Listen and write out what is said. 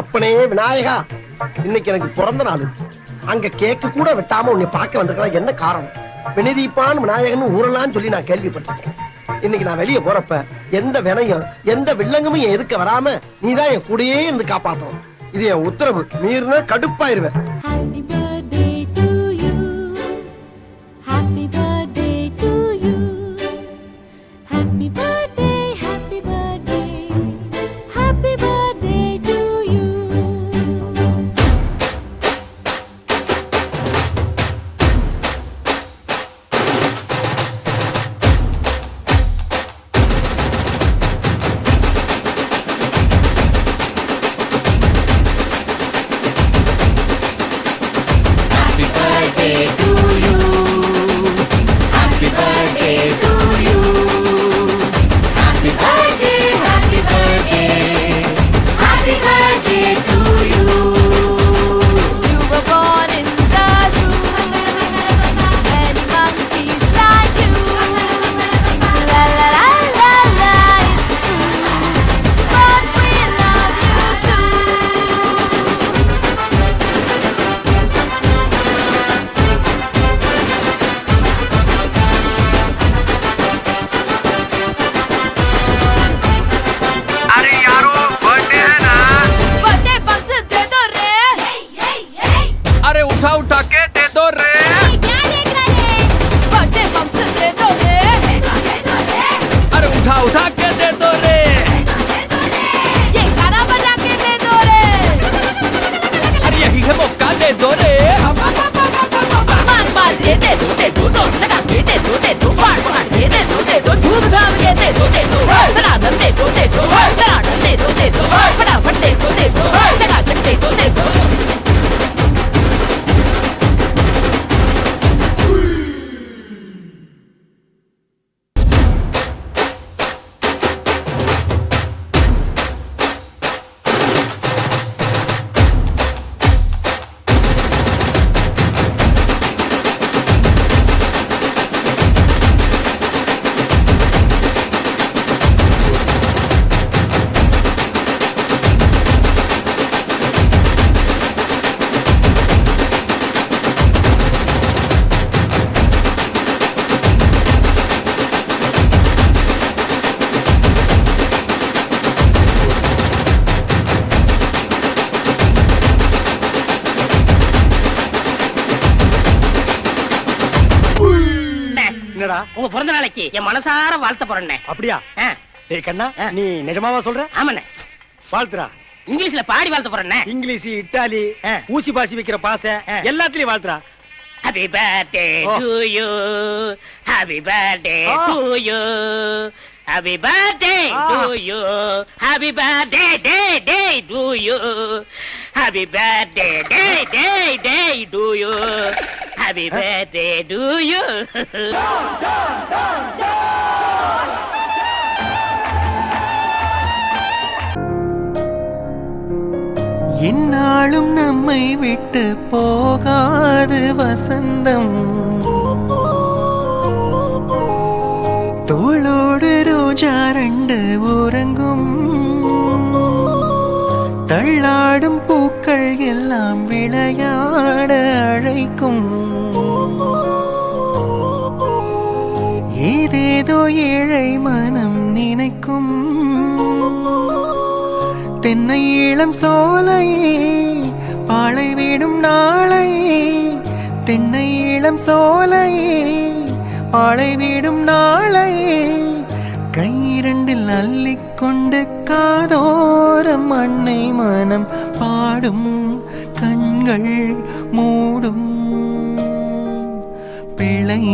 அப்பனே விநாயகா இன்னைக்கு எனக்கு பிறந்த நாள். அங்க கேக்கு கூட வெட்டாம உன்னை பார்க்க வந்திருக்கலாம் என்ன காரணம்? வினிதீப்பான் விநாயகன் ஊரெல்லாம் சொல்லி நான் கேள்விப்பட்டிருக்கேன். இன்னைக்கு நான் வெளியே போறப்ப எந்த வினையும் எந்த வில்லங்கமும் என் எதுக்க வராம நீதான் என் கூடயே இருந்து காப்பாத்தணும். இது என் உத்தரவு. மீறினா கடுப்பாயிருவேன். Pepe. என்னடா? உங்க பிறந்த நாளைக்கு என் மனசார வாழ்த்த போறேன்னே. அப்படியா? டேய் கண்ணா. நீ நிஜமாவா சொல்ற? ஆமாண்ணே. வாழ்த்துறா இங்கிலீஷ்ல பாடி வாழ்த்த போறேன்னே. இங்கிலீஷ் இட்டாலி ஆ. ஊசி பாசி வைக்கிற பாசை. எல்லாத்துலயும் வாழ்த்துறா happy birthday. To you happy birthday. To you happy birthday. To you happy birthday day day to you happy birthday day day day to you happy birthday to you என்னாலும் நம்மை விட்டு போகாது வசந்தம். தோளோடு ரோஜா ரெண்டு உறங்கும். தள்ளாடும் பூக்கள் எல்லாம் விளையாட அழைக்கும். ஏதோ ஏழை மனம் நினைக்கும். தென்னை இளம் சோலையே பாலை விடும் நாளையே. தென்னை இளம் சோலையே பாலை விடும் நாளையே. கையிரண்டில் அள்ளிக்கொண்டு காதோரம் அன்னை மனம் பாடும் கண்கள் மூடும். பிழை